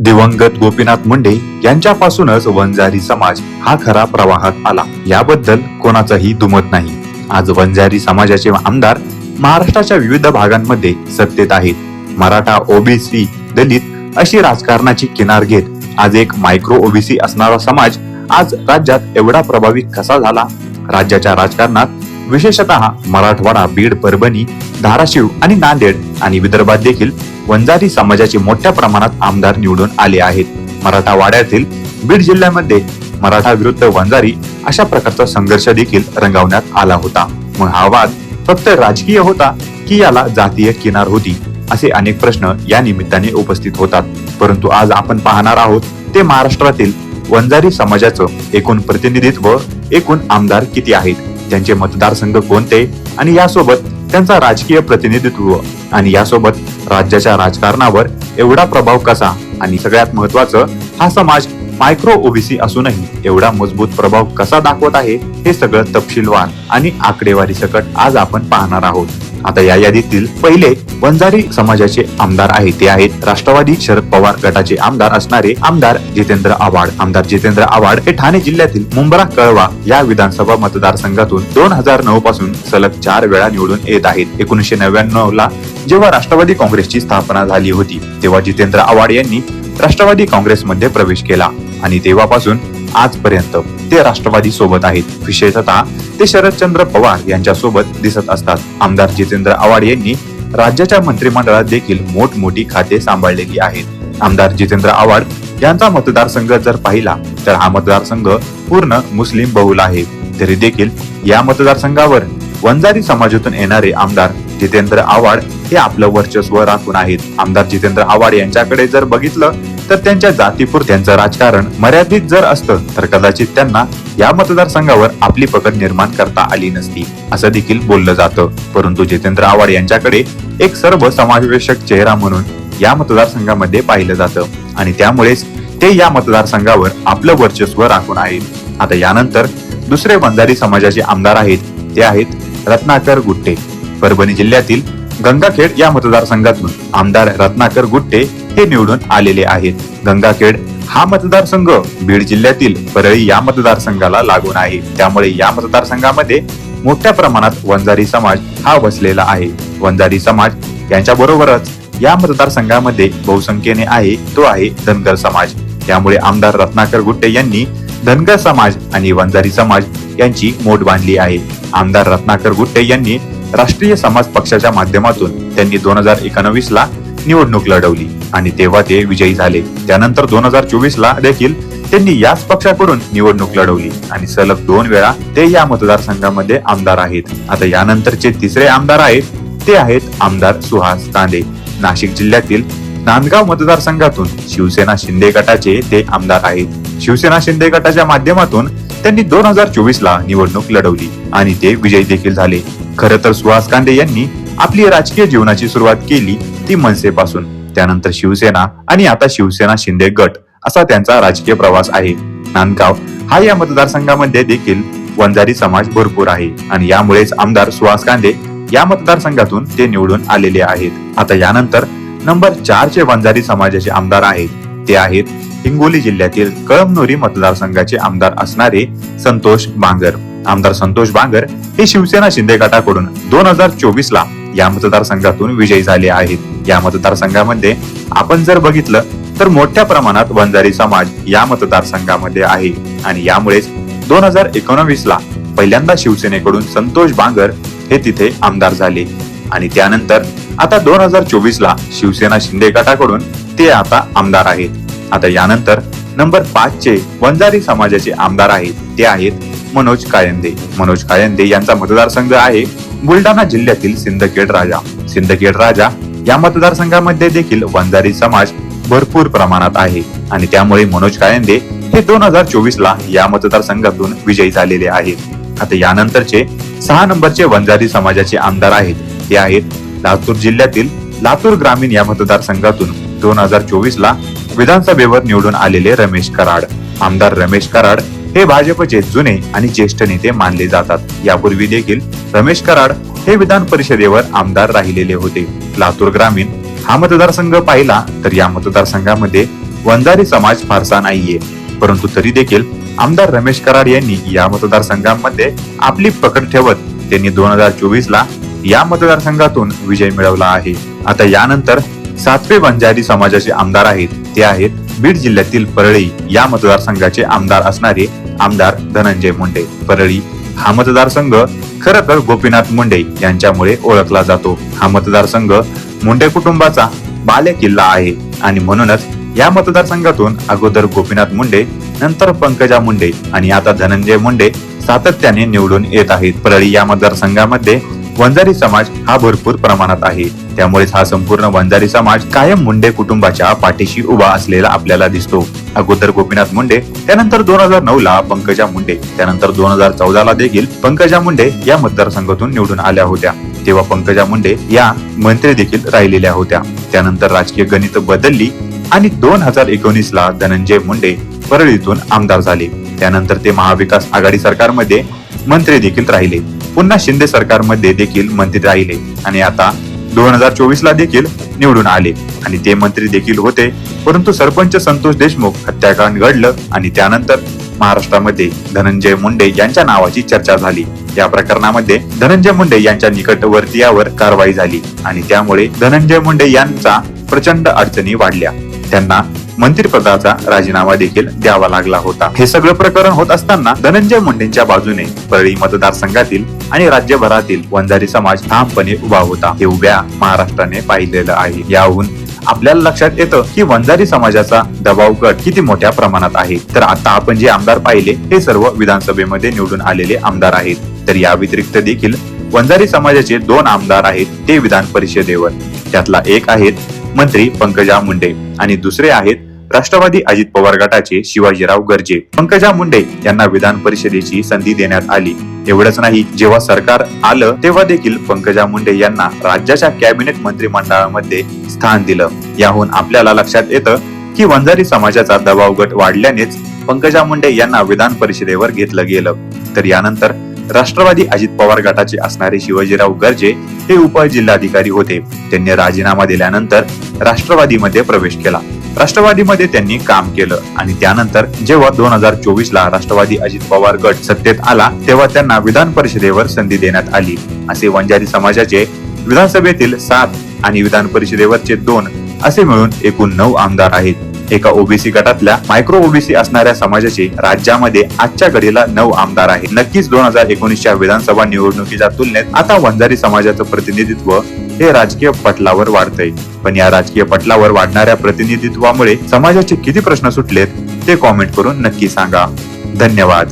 दिवंगत गोपीनाथ मुंडे यांच्यापासूनच वंजारी समाज हा खरा प्रवाहात आला. याबद्दल कोणाचाही दुमत नाही. आज वंजारी समाजाचे आमदार महाराष्ट्राच्या विविध भागांमध्ये सत्तेत आहेत. मराठा ओबीसी दलित अशी राजकारणाची किनार घेत आज एक मायक्रो ओबीसी असणारा समाज आज राज्यात एवढा प्रभावी कसा झाला? राज्याच्या राजकारणात विशेषतः मराठवाडा बीड परभणी धाराशिव आणि नांदेड आणि विदर्भात देखील वंजारी समाजाचे मोठ्या प्रमाणात आमदार निवडून आले आहेत. मराठावाड्यातील बीड जिल्ह्यामध्ये मराठा विरुद्ध वंजारी अशा प्रकारचा संघर्ष देखील रंगवण्यात आला होता. मग हा वाद फक्त राजकीय होता की याला जातीय किनार होती असे अनेक प्रश्न या निमित्ताने उपस्थित होतात. परंतु आज आपण पाहणार आहोत ते महाराष्ट्रातील वंजारी समाजाचं एकूण प्रतिनिधित्व एकूण आमदार किती आहेत? त्यांचे मतदारसंघ कोणते? आणि यासोबत त्यांचा राजकीय प्रतिनिधित्व आणि यासोबत राज्याच्या राजकारणावर एवढा प्रभाव कसा आणि सगळ्यात महत्वाचं हा समाज मायक्रो ओबीसी असूनही एवढा मजबूत प्रभाव कसा दाखवत आहे हे सगळं तपशीलवार आणि आकडेवारी सकट आज आपण पाहणार आहोत. आता या यादीतील पहिले वंजारी समाजाचे आमदार आहेत. ते आहेत राष्ट्रवादी शरद पवार गटाचे आमदार असणारे आमदार जितेंद्र आव्हाड. आमदार जितेंद्र आव्हाड हे ठाणे जिल्ह्यातील मुंब्रा कळवा या विधानसभा मतदारसंघातून दोन हजार नऊ पासून सलग चार वेळा निवडून येत आहेत. एकोणीसशे नव्याण्णव ला जेव्हा राष्ट्रवादी काँग्रेसची स्थापना झाली होती तेव्हा जितेंद्र आव्हाड यांनी राष्ट्रवादी काँग्रेसमध्ये प्रवेश केला आणि तेव्हापासून आजपर्यंत ते राष्ट्रवादी सोबत आहेत. विशेषतः ते शरदचंद्र पवार यांच्या सोबत दिसत असतात. आमदार जितेंद्र आव्हाड यांनी राज्याच्या मंत्रिमंडळात देखील मोठमोठी खाते सांभाळलेली आहेत. आमदार जितेंद्र आव्हाड यांचा मतदारसंघ जर पाहिला तर हा मतदारसंघ पूर्ण मुस्लिम बहुल आहे. तरी देखील या मतदारसंघावर वंजारी समाजातून येणारे आमदार जितेंद्र आव्हाड हे आपलं वर्चस्व राखून आहेत. आमदार जितेंद्र आव्हाड यांच्याकडे जर बघितलं तर त्यांच्या जातीपूर त्यांचं राजकारण मर्यादित जर असतं तर कदाचित त्यांना या मतदारसंघावर आपली पकड निर्माण करता आली नसती असं देखील बोललं जातं. परंतु जितेंद्र आव्हाड यांच्याकडे एक सर्व समावेशक चेहरा म्हणून या मतदारसंघामध्ये पाहिलं जातं. आणि त्यामुळेच ते या मतदारसंघावर आपलं वर्चस्व राखून आहेत. आता यानंतर दुसरे बंजारी समाजाचे आमदार आहेत ते आहेत रत्नाकर गुट्टे. परभणी जिल्ह्यातील गंगाखेड या मतदारसंघातून आमदार रत्नाकर गुट्टे हे निवडून आलेले आहेत. गंगाखेड हा मतदारसंघ बीड जिल्ह्यातील परळी या मतदारसंघाला लागून आहे. त्यामुळे या मतदारसंघामध्ये मोठ्या प्रमाणात वंजारी समाज हा वसलेला आहे. वंजारी समाज यांच्या बरोबरच या मतदारसंघामध्ये बहुसंख्येने आहे तो आहे धनगर समाज. त्यामुळे आमदार रत्नाकर गुट्टे यांनी धनगर समाज आणि वंजारी समाज यांची मोठ बांधली आहे. आमदार रत्नाकर गुट्टे यांनी राष्ट्रीय समाज पक्षाच्या माध्यमातून त्यांनी दोन हजार एकोणवीस ला निवडणूक लढवली. आणि तेव्हा ते विजयी झाले. त्यानंतर दोन हजार चोवीस ला देखील त्यांनी याच पक्षाकडून निवडणूक लढवली. आणि सलग दोन वेळा ते या मतदारसंघामध्ये आमदार आहेत. आता यानंतरचे तिसरे आमदार आहेत ते आहेत आमदार सुहास कांदे. नाशिक जिल्ह्यातील नांदगाव मतदारसंघातून शिवसेना शिंदे गटाचे ते आमदार आहेत. शिवसेना शिंदे गटाच्या माध्यमातून त्यांनी दोन हजार चोवीस ला निवडणूक लढवली. आणि ते विजयी देखील झाले. खर तर सुहास कांदे यांनी आपली राजकीय जीवनाची सुरुवात केली ती मनसेपासून. त्यानंतर शिवसेना आणि आता शिवसेना शिंदे गट असा त्यांचा राजकीय प्रवास आहे. नांदगाव हा या मतदारसंघामध्ये देखील वंजारी समाज भरपूर आहे आणि यामुळेच आमदार सुहास कांदे या मतदारसंघातून ते निवडून आलेले आहेत. आता यानंतर नंबर चार चे वंजारी समाजाचे आमदार आहेत. ते आहेत हिंगोली जिल्ह्यातील कळमनुरी मतदारसंघाचे आमदार असणारे संतोष बांगर. आमदार संतोष बांगर हे शिवसेना शिंदे गटाकडून दोन हजार चोवीस ला या मतदारसंघातून विजयी झाले आहेत. या मतदारसंघामध्ये आपण जर बघितलं तर मोठ्या प्रमाणात वंजारी समाज या मतदारसंघामध्ये आहे. आणि यामुळेच दोन हजार एकोणवीस ला पहिल्यांदा शिवसेनेकडून संतोष बांगर हे तिथे आमदार झाले. आणि त्यानंतर आता दोन हजार चोवीस ला शिवसेना शिंदे गटाकडून ते आता आमदार आहेत. आता यानंतर नंबर पाच चे वंजारी समाजाचे आमदार आहेत ते आहेत मनोज कायंदे. मनोज कायंदे यांचा मतदारसंघ आहे बुलढाणा जिल्ह्यातील सिंदखेड राजा. सिंदखेड राजा या मतदारसंघामध्ये देखील वंजारी समाज भरपूर प्रमाणात आहे आणि त्यामुळे मनोज कायंदे हे दोन हजार चोवीस ला या मतदारसंघातून विजयी झालेले आहेत. आता यानंतरचे सहा नंबरचे वंजारी समाजाचे आमदार आहेत. ते आहेत लातूर जिल्ह्यातील लातूर ग्रामीण या मतदारसंघातून दोन हजार चोवीस ला विधानसभेवर निवडून आलेले रमेश कराड. आमदार रमेश कराड हे भाजपचे जुने आणि ज्येष्ठ नेते मानले जातात. यापूर्वी देखील रमेश कराड हे विधान परिषदेवर आमदार राहिलेले होते. लातूर ग्रामीण हा मतदारसंघ पाहिला तर या मतदारसंघामध्ये वंजारी समाज फारसा नाहीये. परंतु तरी देखील आमदार रमेश कराड यांनी या मतदारसंघामध्ये आपली पकड ठेवत त्यांनी दोन हजार चोवीस ला या मतदारसंघातून विजय मिळवला आहे. आता यानंतर सातवे वंजारी समाजाचे आमदार आहेत. ते आहेत बीड जिल्ह्यातील परळी या मतदारसंघाचे आमदार असणारे आमदार धनंजय मुंडे. परळी हा मतदारसंघ खर तर गोपीनाथ मुंडे यांच्यामुळे ओळखला जातो. हा मतदारसंघ मुंडे कुटुंबाचा बाले किल्ला आहे आणि म्हणूनच या मतदारसंघातून अगोदर गोपीनाथ मुंडे नंतर पंकजा मुंडे आणि आता धनंजय मुंडे सातत्याने निवडून येत आहेत. परळी या मतदारसंघामध्ये वंजारी समाज हा भरपूर प्रमाणात आहे. त्यामुळेच हा संपूर्ण वंजारी समाज कायम मुंडे कुटुंबाच्या पाठीशी उभा असलेला आपल्याला दिसतो. अगोदर गोपीनाथ मुंडे त्यानंतर दोन हजार नऊ ला पंकजा मुंडे त्यानंतर दोन हजार चौदा ला देखील पंकजा मुंडे या मतदारसंघातून निवडून आल्या होत्या. तेव्हा पंकजा मुंडे या मंत्री देखील राहिलेल्या होत्या. त्यानंतर राजकीय गणित बदलली आणि दोन हजार एकोणीस ला धनंजय मुंडे परळीतून आमदार झाले. त्यानंतर ते महाविकास आघाडी सरकारमध्ये मंत्री देखील राहिले. पुन्हा शिंदे सरकारमध्ये देखील मंत्री राहिले आणि आता दोन हजार चोवीस ला देखील निवडून आले. आणि ते मंत्री देखील होते परंतु सरपंच संतोष देशमुख हत्याकांड घडलं आणि त्यानंतर महाराष्ट्रामध्ये धनंजय मुंडे यांच्या नावाची चर्चा झाली. या प्रकरणामध्ये धनंजय मुंडे यांच्या निकटवर्तीयावर कारवाई झाली आणि त्यामुळे धनंजय मुंडे यांचा प्रचंड अडचणी वाढल्या. त्यांना मंत्रिपदाचा राजीनामा देखील द्यावा लागला होता. हे सगळं प्रकरण होत असताना धनंजय मुंडेंच्या बाजूने परळी मतदारसंघातील आणि राज्यभरातील वंजारी समाज ठामपणे उभा होता. हे उभ्या महाराष्ट्राने पाहिलेलं आहे. याहून आपल्याला लक्षात येतं की वंजारी समाजाचा दबाव गट किती मोठ्या प्रमाणात आहे. तर आता आपण जे आमदार पाहिले हे सर्व विधानसभेमध्ये निवडून आलेले आमदार आहेत. तर या व्यतिरिक्त देखील वंजारी समाजाचे दोन आमदार आहेत ते विधान परिषदेवर त्यातला एक आहेत मंत्री पंकजा मुंडे आणि दुसरे आहेत राष्ट्रवादी अजित पवार गटाचे शिवाजीराव गर्जे पंकजा मुंडे यांना विधान परिषदेची संधी देण्यात आली. एवढंच नाही जेव्हा सरकार आलं तेव्हा देखील पंकजा मुंडे यांना राज्याच्या कॅबिनेट मंत्रिमंडळामध्ये स्थान दिलं. याहून आपल्याला लक्षात येतं की वंजारी समाजाचा दबाव गट वाढल्यानेच पंकजा मुंडे यांना विधान परिषदेवर घेतलं गेलं. तर यानंतर राष्ट्रवादी अजित पवार गटाचे असणारे शिवाजीराव गर्जे हे उपजिल्हाधिकारी होते. त्यांनी राजीनामा दिल्यानंतर राष्ट्रवादीमध्ये प्रवेश केला. राष्ट्रवादीमध्ये त्यांनी काम केलं आणि त्यानंतर जेव्हा दोन हजार चोवीस ला राष्ट्रवादी अजित पवार गट सत्तेत आला तेव्हा त्यांना विधान परिषदेवर संधी देण्यात आली. असे वंजारी समाजाचे विधानसभेतील सात आणि विधान परिषदेवरचे दोन असे मिळून एकूण नऊ आमदार आहेत. एका ओबीसी गटातल्या मायक्रो ओबीसी असणाऱ्या समाजाचे राज्यामध्ये आजच्या घडीला नऊ आमदार आहेत. नक्कीच दोन हजार एकोणीसच्या विधानसभा निवडणुकीच्या तुलनेत आता वंजारी समाजाचं प्रतिनिधित्व हे राजकीय पटलावर वाढतंय. पण या राजकीय पटलावर वाढणाऱ्या प्रतिनिधित्वामुळे समाजाचे किती प्रश्न सुटलेत ते कॉमेंट करून नक्की सांगा. धन्यवाद.